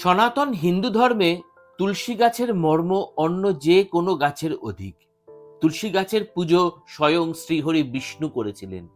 সনাতন হিন্দু ধর্মে তুলসী গাছের মর্ম অন্য যে কোনো গাছের অধিক। তুলসী গাছের পুজো স্বয়ং শ্রীহরি বিষ্ণু করেছিলেন।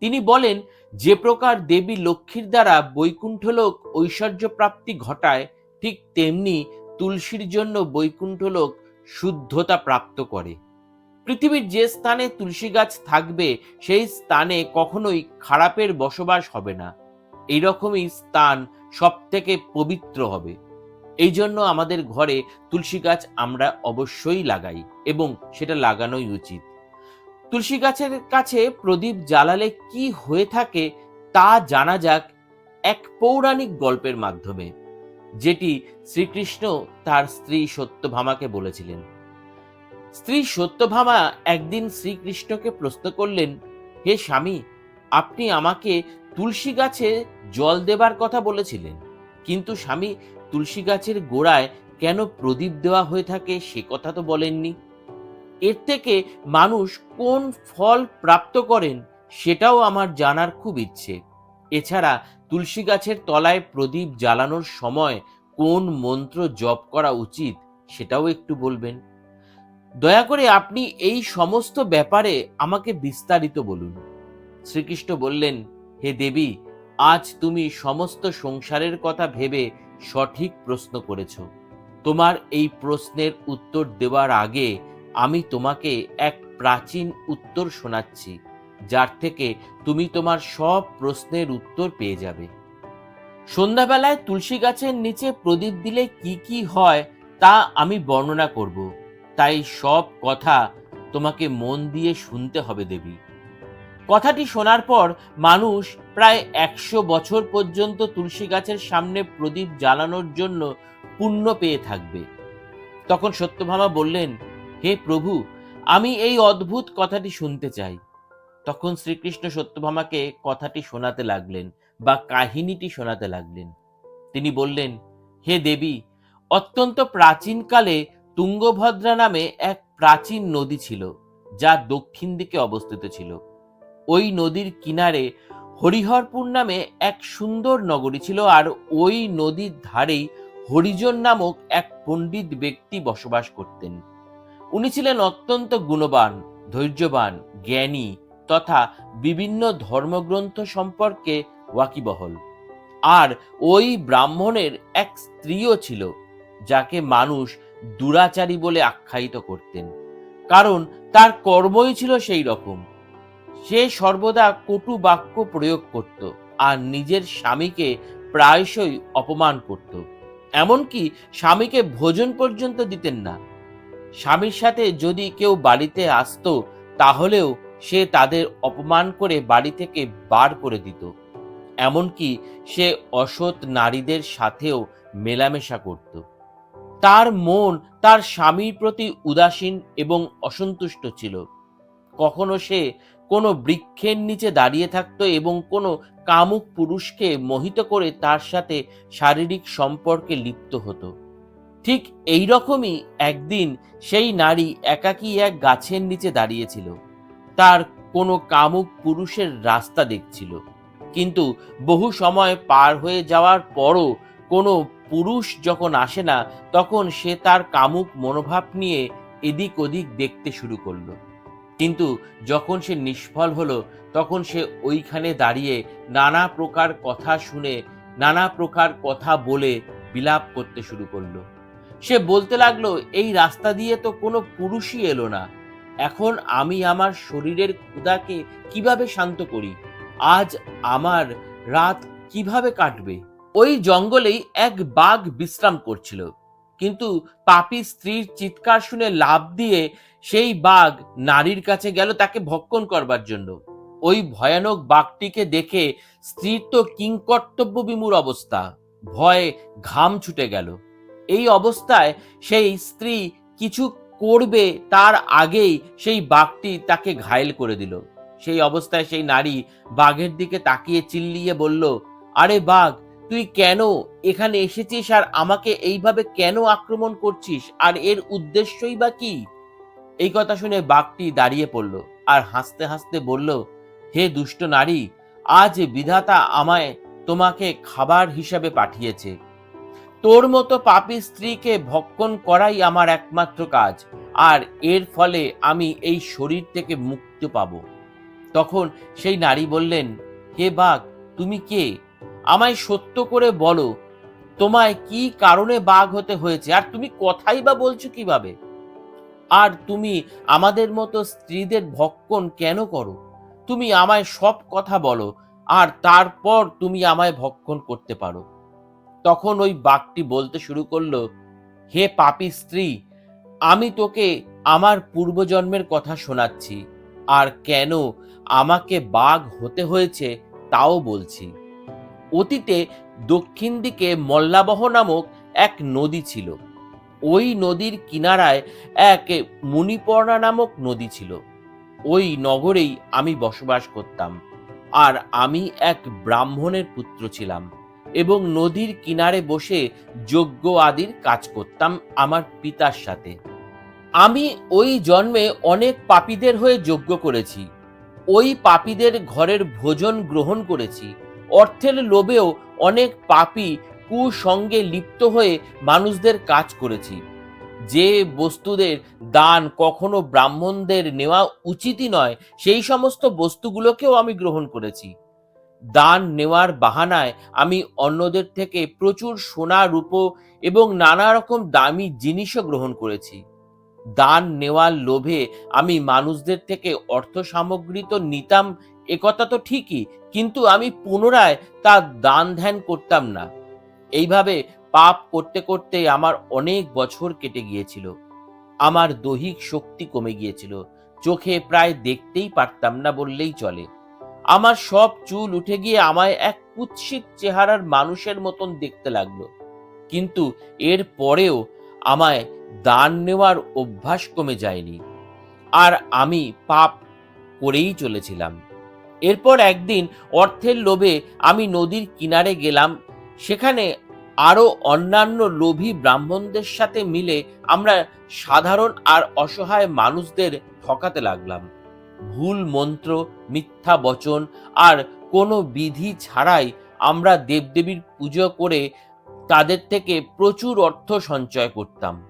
তিনি বলেন, যে প্রকার দেবী লক্ষ্মীর দ্বারা বৈকুণ্ঠলোক ঐশ্বর্য প্রাপ্তি ঘটায়, ঠিক তেমনি তুলসীর জন্য বৈকুণ্ঠলোক শুদ্ধতা প্রাপ্ত করে। পৃথিবীর যে স্থানে তুলসী গাছ থাকবে, সেই স্থানে কখনোই খারাপের বসবাস হবে না। এইরকমই স্থান সব থেকে পবিত্র হবে। এই জন্য আমাদের ঘরে তুলসী গাছ আমরা অবশ্যই লাগাই এবং সেটা লাগানোই উচিত। তুলসী গাছের কাছে প্রদীপ জ্বালালে কি হয়ে থাকে তা জানা যাক এক পৌরাণিক গল্পের মাধ্যমে, যেটি শ্রীকৃষ্ণ তার স্ত্রী সত্যভামাকে বলেছিলেন। স্ত্রী সত্যভামা একদিন শ্রীকৃষ্ণকে প্রশ্ন করলেন, হে স্বামী, আপনি আমাকে তুলসী গাছে জল দেবার কথা বলেছিলেন, কিন্তু স্বামী তুলসী গাছের গোড়ায় কেন প্রদীপ দেওয়া হয়ে থাকে সে কথা তো বলেননি। এর থেকে মানুষ কোন ফল প্রাপ্ত করেন সেটাও আমার জানার খুব ইচ্ছে। এছাড়া তুলসী গাছের তলায় প্রদীপ জ্বালানোর সময় কোন মন্ত্র জপ করা উচিত সেটাও একটু বলবেন। দয়া করে আপনি এই সমস্ত ব্যাপারে আমাকে বিস্তারিত বলুন। শ্রীকৃষ্ণ বললেন হে দেবী, আজ তুমি সমস্ত সংসারের কথা ভেবে সঠিক প্রশ্ন করেছ। তোমার এই প্রশ্নের উত্তর দেওয়ার আগে আমি তোমাকে এক প্রাচীন উত্তর শোনাচ্ছি, যার থেকে তুমি তোমার সব প্রশ্নের উত্তর পেয়ে যাবে। সন্ধ্যাবেলায় তুলসী গাছের নিচে প্রদীপ দিলে কি কি হয় তা আমি বর্ণনা করব, তাই সব কথা তোমাকে মন দিয়ে শুনতে হবে দেবী। কথাটি শোনার পর মানুষ প্রায় একশো বছর পর্যন্ত তুলসী গাছের সামনে প্রদীপ জ্বালানোর জন্য পুণ্য পেয়ে থাকবে। তখন সত্যভামা বললেন, হে প্রভু, আমি এই অদ্ভুত কথাটি শুনতে চাই। তখন শ্রীকৃষ্ণ সত্যভামাকে কথাটি শোনাতে লাগলেন বা কাহিনীটি শোনাতে লাগলেন। তিনি বললেন, হে দেবী, অত্যন্ত প্রাচীনকালে তুঙ্গভদ্রা নামে এক প্রাচীন নদী ছিল, যা দক্ষিণ দিকে অবস্থিত ছিল। ওই নদীর কিনারে হরিহরপুর নামে এক সুন্দর নগরী ছিল আর ওই নদীর ধারেই হরিজন নামক এক পণ্ডিত ব্যক্তি বসবাস করতেন। উনি ছিলেন অত্যন্ত গুণবান, ধৈর্যবান, জ্ঞানী তথা বিভিন্ন ধর্মগ্রন্থ সম্পর্কে ওয়াকিবহল। আর ওই ব্রাহ্মণের এক স্ত্রীও ছিল, যাকে মানুষ দুরাচারী বলে আখ্যায়িত করতেন। কারণ তার কর্মই ছিল সেই রকম। সে সর্বদা কটু বাক্য প্রয়োগ করত আর নিজের স্বামীকে প্রায়শই অপমান করত। এমনকি স্বামীকে ভোজন পর্যন্ত দিতেন না। স্বামীর সাথে যদি কেউ বাড়িতে আসতো, তাহলেও সে তাদের অপমান করে বাড়ি থেকে বার করে দিত। এমনকি সে অসৎ নারীদের সাথেও মেলামেশা করত। তার মন তার স্বামীর প্রতি উদাসীন এবং অসন্তুষ্ট ছিল। কখনো সে কোনো বৃক্ষের নিচে দাঁড়িয়ে থাকতো এবং কোনো কামুক পুরুষকে মোহিত করে তার সাথে শারীরিক সম্পর্কে লিপ্ত হতো। ঠিক এই রকমই একদিন সেই নারী একাকী এক গাছের নিচে দাঁড়িয়েছিল। তার কোনো কামুক পুরুষের রাস্তা দেখছিল। কিন্তু বহু সময় পার হয়ে যাওয়ার পরও কোনো পুরুষ যখন আসে না, তখন সে তার কামুক মনোভাব নিয়ে এদিক ওদিক দেখতে শুরু করল। কিন্তু যখন সে নিষ্ফল হলো, তখন সে ওইখানে দাঁড়িয়ে নানা প্রকার কথা শুনে, নানা প্রকার কথা বলে বিলাপ করতে শুরু করল। সে বলতে লাগল, এই রাস্তা দিয়ে তো কোনো পুরুষই এলো না। এখন আমি আমার শরীরের ক্ষুদাকে কীভাবে শান্ত করি? আজ আমার রাত কীভাবে কাটবে? ওই জঙ্গলেই এক বাঘ বিশ্রাম করছিল। কিন্তু পাপি স্ত্রীর চিৎকার শুনে লাভ দিয়ে সেই বাঘ নারীর কাছে গেল তাকে ভক্ষণ করবার জন্য। ওই ভয়ানক বাঘটিকে দেখে স্ত্রীর তো কিংকর্তব্য বিমূর অবস্থা। ভয়ে ঘাম ছুটে গেল। এই অবস্থায় সেই স্ত্রী কিছু করবে তার আগেই সেই বাঘটি তাকে ঘায়েল করে দিল। সেই অবস্থায় সেই নারী বাঘের দিকে তাকিয়ে চিল্লিয়ে বলল, আরে বাঘ তুই কেন এখানে এসেছিস আর আমাকে এইভাবে কেন আক্রমণ করছিস? আর এর উদ্দেশ্যই বা কি? এই কথা শুনে বাঘটি দাঁড়িয়ে পড়ল আর হাসতে হাসতে বলল, হে দুষ্ট নারী, আজ বিধাতা আমায় তোমাকে খাবার হিসাবে পাঠিয়েছে। তোর মতো পাপী স্ত্রীকে ভক্ষণ করাই আমার একমাত্র কাজ, আর এর ফলে আমি এই শরীর থেকে মুক্তি পাব। তখন সেই নারী বললেন, হে বাঘ, তুমি কে? আমায় সত্য করে বলো, তোমায় কি কারণে বাঘ হতে হয়েছে? আর তুমি কথাই বা বলছো কীভাবে? আর তুমি আমাদের মতো স্ত্রীদের ভক্ষণ কেন করো? তুমি আমায় সব কথা বলো, আর তারপর তুমি আমায় ভক্ষণ করতে পারো। তখন ওই বাঘটি বলতে শুরু করল, হে পাপি স্ত্রী, আমি তোকে আমার পূর্বজন্মের কথা শোনাচ্ছি, আর কেন আমাকে বাঘ হতে হয়েছে তাও বলছি। অতীতে দক্ষিণ দিকে মল্লাবহ নামক এক নদী ছিল। ওই নদীর কিনারায় এক মুনিপর্ণা নামক নদী ছিল। ওই নগরেই আমি বসবাস করতাম। আর আমি এক ব্রাহ্মণের পুত্র ছিলাম এবং নদীর কিনারে বসে যজ্ঞ আদির কাজ করতাম আমার পিতার সাথে। আমি ওই জন্মে অনেক পাপীদের হয়ে যজ্ঞ করেছি। ওই পাপীদের ঘরের ভোজন গ্রহণ করেছি। অর্থের লোভেও অনেক পাপী কুসঙ্গে লিপ্ত হয়ে মানুষদের কাজ করেছি। যে বস্তুদের দান কখনো ব্রাহ্মণদের নেওয়া উচিতই নয়, সেই সমস্ত বস্তুগুলোকেও আমি গ্রহণ করেছি। দান নেওয়ার বাহানায় আমি অন্যদের থেকে প্রচুর সোনা, রূপো এবং নানা রকম দামি জিনিসও গ্রহণ করেছি। দান নেওয়ার লোভে আমি মানুষদের থেকে অর্থ সামগ্রী তো নিতাম একথা তো ঠিকই, কিন্তু আমি পুনরায় তার দান ধ্যান করতাম না। এইভাবে পাপ করতে করতে আমার অনেক বছর কেটে গিয়েছিল। আমার দৈহিক শক্তি কমে গিয়েছিল। চোখে প্রায় দেখতেই পারতাম না বললেই চলে। আমার সব চুল উঠে গিয়ে আমায় এক কুৎসিত চেহারার মানুষের মতন দেখতে লাগল। কিন্তু এর পরেও আমায় দান নেওয়ার অভ্যাস কমে যায়নি। আর আমি পাপ করেই চলেছিলাম। এরপর একদিন অর্থের লোভে আমি নদীর কিনারে গেলাম। সেখানে আরও অন্যান্য লোভী ব্রাহ্মণদের সাথে মিলে আমরা সাধারণ আর অসহায় মানুষদের ঠকাতে লাগলাম। ভুল মন্ত্র, মিথ্যা বচন আর কোনো বিধি ছাড়াই আমরা দেবদেবীর পুজো করে তাদের থেকে প্রচুর অর্থ সঞ্চয় করতাম।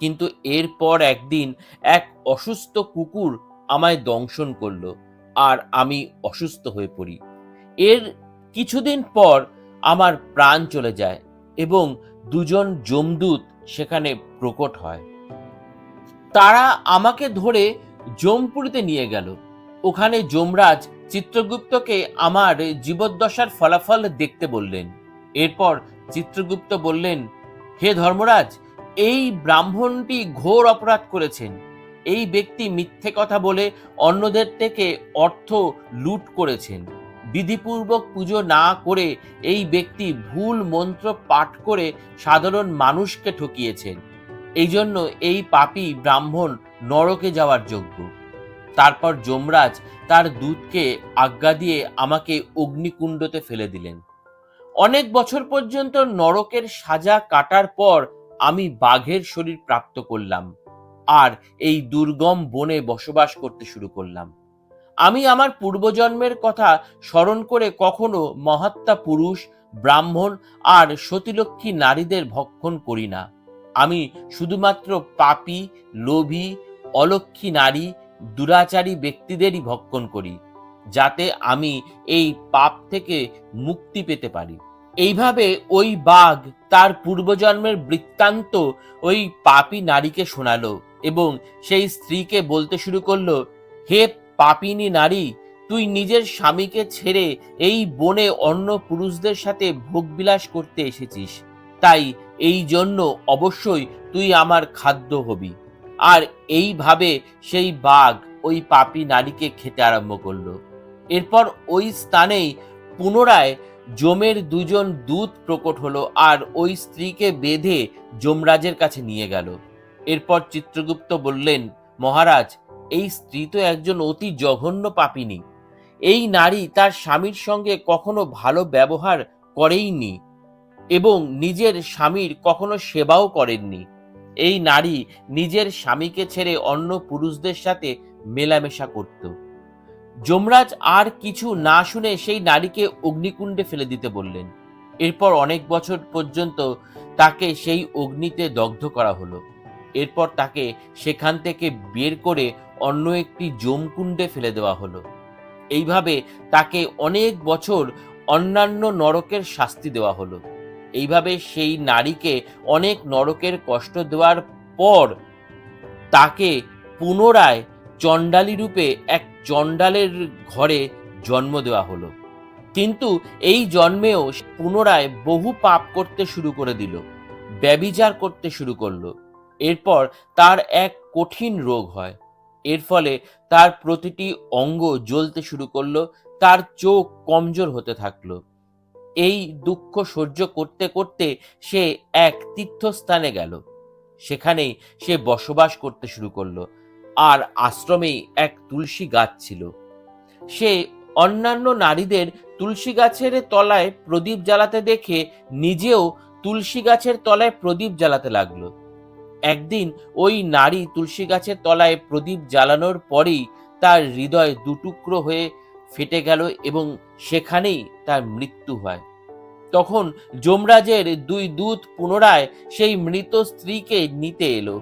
কিন্তু এরপর একদিন এক অসুস্থ কুকুর আমায় দংশন করল। আর আমি অসুস্থ হয়ে পড়ি। এর কিছুদিন পর আমার প্রাণ চলে যায় এবং দুজন যমদূত সেখানে প্রকট হয়। তারা আমাকে ধরে জমপুরিতে নিয়ে গেল। ওখানে যমরাজ চিত্রগুপ্তকে আমার জীবদ্দশার ফলাফল দেখতে বললেন। এরপর চিত্রগুপ্ত বললেন, হে ধর্মরাজ, এই ব্রাহ্মণটি ঘোর অপরাধ করেছেন। এই ব্যক্তি মিথ্যে কথা বলে অন্যদের থেকে অর্থ লুট করেছেন। বিধিপূর্বক পুজো না করে এই ব্যক্তি ভুল মন্ত্র পাঠ করে সাধারণ মানুষকে ঠকিয়েছেন। এই জন্য এই পাপী ব্রাহ্মণ নরকে যাওয়ার যোগ্য। তারপর যমরাজ তার দূতকে আজ্ঞা দিয়ে আমাকে অগ্নিকুণ্ডতে ফেলে দিলেন। অনেক বছর পর্যন্ত নরকের সাজা কাটার পর আমি বাঘের শরীর প্রাপ্ত করলাম। আর এই দুর্গম বনে বসবাস করতে শুরু করলাম। আমি আমার পূর্বজন্মের কথা স্মরণ করে কখনো মহাত্মা পুরুষ, ব্রাহ্মণ আর সতীলক্ষ্মী নারীদের ভক্ষণ করি না। আমি শুধুমাত্র পাপী, লোভী অলক্ষী নারী, দুরাচারী ব্যক্তিদেরই ভক্ষণ করি, যাতে আমি এই পাপ থেকে মুক্তি পেতে পারি। এইভাবে ওই বাঘ তার পূর্বজন্মের বৃত্তান্ত ওই পাপী নারীকে শোনালো। এবং সেই স্ত্রীকে বলতে শুরু করল, হে পাপিনী নারী, তুই নিজের স্বামীকে ছেড়ে এই বনে অন্য পুরুষদের সাথে ভোগবিলাস করতে এসেছিস। তাই এই জন্য অবশ্যই তুই আমার খাদ্য হবি। আর এইভাবে সেই বাঘ ওই পাপী নারীকে খেতে আরম্ভ করল। এরপর ওই স্থানেই পুনরায় যমের দুজন দূত প্রকট হলো আর ওই স্ত্রীকে বেঁধে যমরাজের কাছে নিয়ে গেল। এরপর চিত্রগুপ্ত বললেন, মহারাজ, এই স্ত্রী তো একজন অতি জঘন্য পাপিনী। এই নারী তার স্বামীর সঙ্গে কখনো ভালো ব্যবহার করেইনি এবং নিজের স্বামীর কখনো সেবাও করেননি। এই নারী নিজের স্বামীকে ছেড়ে অন্য পুরুষদের সাথে মেলামেশা করত। যমরাজ আর কিছু না শুনে সেই নারীকে অগ্নিকুণ্ডে ফেলে দিতে বললেন। এরপর অনেক বছর পর্যন্ত তাকে সেই অগ্নিতে দগ্ধ করা হলো। এরপর তাকে সেখান থেকে বের করে অন্য একটি জমকুণ্ডে ফেলে দেওয়া হলো। এইভাবে তাকে অনেক বছর অন্যান্য নরকের শাস্তি দেওয়া হলো। এইভাবে সেই নারীকে অনেক নরকের কষ্ট দেওয়ার পর তাকে পুনরায় চণ্ডালী রূপে এক চণ্ডালের ঘরে জন্ম দেওয়া হলো। কিন্তু এই জন্মেও পুনরায় বহু পাপ করতে শুরু করে দিল ব্যবিচার করতে শুরু করল। এরপর তার এক কঠিন রোগ হয়। এর ফলে তার প্রতিটি অঙ্গ জ্বলতে শুরু করল, তার চোখ কমজোর হতে থাকল। এই দুঃখ সহ্য করতে করতে সে এক তীর্থস্থানে গেল। সেখানেই সে বসবাস করতে শুরু করল, আর আশ্রমেই এক তুলসী গাছ ছিল। সে অন্যান্য নারীদের তুলসী গাছের তলায় প্রদীপ জ্বালাতে দেখে নিজেও তুলসী গাছের তলায় প্রদীপ জ্বালাতে লাগল। একদিন ওই নারী তুলসী গাছের তলায় প্রদীপ জ্বালানোর পরেই তার হৃদয় দুটুকরো হয়ে ফেটে গেল এবং সেখানেই তার মৃত্যু হয়। তখন যমরাজের দুই দূত পুনরায় সেই মৃত স্ত্রীকে নিতে এলো।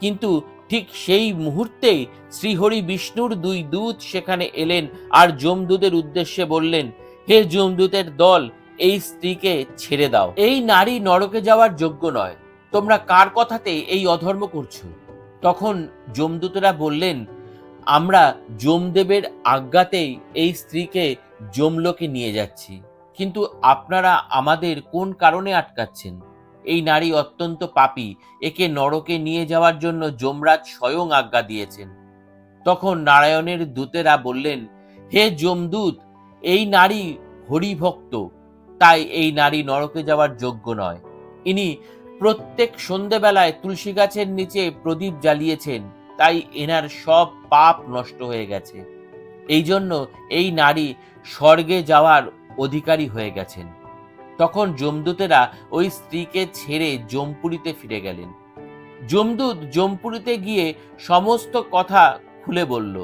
কিন্তু ঠিক সেই মুহূর্তেই শ্রীহরি বিষ্ণুর দুই দূত সেখানে এলেন আর যমদূতের উদ্দেশ্যে বললেন, হে যমদূতের দল, এই স্ত্রীকে ছেড়ে দাও। এই নারী নরকে যাওয়ার যোগ্য নয়। তোমরা কার কথাতে এই অধর্ম করছ? তখন যমদূতেরা বললেন, আমরা যমদেবের আজ্ঞাতেই এই স্ত্রীকে যমলোকে নিয়ে যাচ্ছি। কিন্তু আপনারা আমাদের কোন কারণে আটকাচ্ছেন? এই নারী অত্যন্ত পাপী, একে নরকে নিয়ে যাওয়ার জন্য যমরাজ স্বয়ং আজ্ঞা দিয়েছেন। তখন নারায়ণের দূতেরা বললেন, হে যমদূত, এই নারী হরিভক্ত, তাই এই নারী নরকে যাওয়ার যোগ্য নয়। ইনি প্রত্যেক সন্ধেবেলায় তুলসী গাছের নিচে প্রদীপ জ্বালিয়েছেন, তাই এনার সব পাপ নষ্ট হয়ে গেছে। এই জন্য এই নারী স্বর্গে যাওয়ার অধিকারী হয়ে গেছেন। তখন যমদূতেরা ওই স্ত্রীকে ছেড়ে জমপুরিতে ফিরে গেলেন। যমদূত জমপুরিতে গিয়ে সমস্ত কথা খুলে বলল।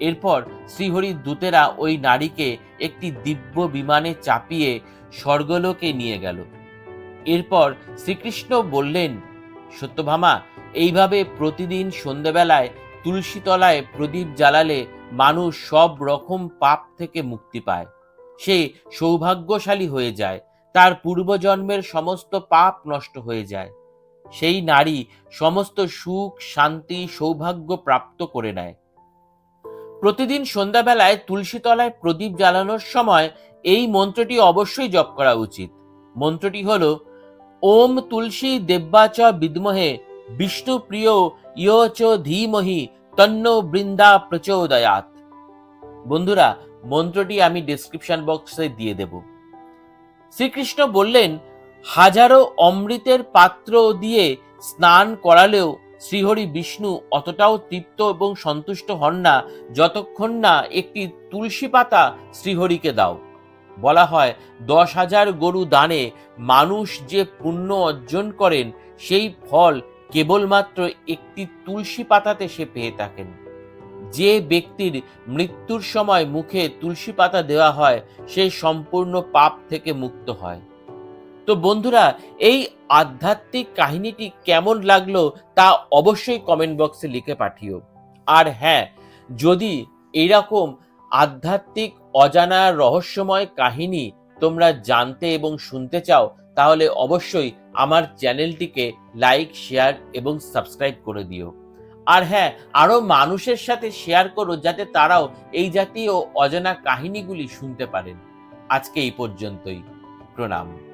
এরপর শ্রীহরির দূতেরা ওই নারীকে একটি দিব্য বিমানে চাপিয়ে স্বর্গলোকে নিয়ে গেল। এরপর শ্রীকৃষ্ণ বললেন, সত্যভামা, এইভাবে প্রতিদিন সন্ধেবেলায় তুলসী তলায় প্রদীপ জ্বালালে মানুষ সব রকম পাপ থেকে মুক্তি পায়। সে সৌভাগ্যশালী হয়ে যায়, তার পূর্বজন্মের সমস্ত পাপ নষ্ট হয়ে যায়। সেই নারী সমস্ত সুখ, শান্তি, সৌভাগ্য প্রাপ্ত করে নেয়। প্রতিদিন সন্ধ্যাবেলায় তুলসী তলায় প্রদীপ জ্বালানোর সময় এই মন্ত্রটি অবশ্যই জপ করা উচিত। মন্ত্রটি হল ওম তুলসী দেব্যাচ বিদ্মহে, বিষ্ণু প্রিয় ইয় চ ধীমহি, তন্ন বৃন্দা প্রচোদয়াত বন্ধুরা, মন্ত্রটি আমি ডেসক্রিপশন বক্সে দিয়ে দেব। শ্রীকৃষ্ণ বললেন, হাজারো অমৃতের পাত্র দিয়ে স্নান করালেও শ্রীহরি বিষ্ণু অতটাও তৃপ্ত এবং সন্তুষ্ট হন না, যতক্ষণ না একটি তুলসী পাতা শ্রীহরিকে দাও। বলা হয়, দশ হাজার গরু দানে মানুষ যে পুণ্য অর্জন করেন, সেই ফল কেবলমাত্র একটি তুলসী পাতাতে সে পেয়ে থাকেন। যে ব্যক্তির মৃত্যুর সময় মুখে তুলসী পাতা দেওয়া হয়, সে সম্পূর্ণ পাপ থেকে মুক্ত হয়। তো বন্ধুরা, এই আধ্যাত্মিক কাহিনীটি কেমন লাগল তা অবশ্যই কমেন্ট বক্সে লিখে পাঠিও। আর হ্যাঁ যদি এইরকম আধ্যাত্মিক অজানা রহস্যময় কাহিনী তোমরা জানতে এবং শুনতে চাও, তাহলে অবশ্যই আমার চ্যানেলটিকে লাইক, শেয়ার এবং সাবস্ক্রাইব করে দিও। আর হ্যাঁ আরও মানুষের সাথে শেয়ার করো যাতে তারাও এই জাতীয় অজানা কাহিনীগুলি শুনতে পারেন। আজকে এই পর্যন্তই। প্রণাম।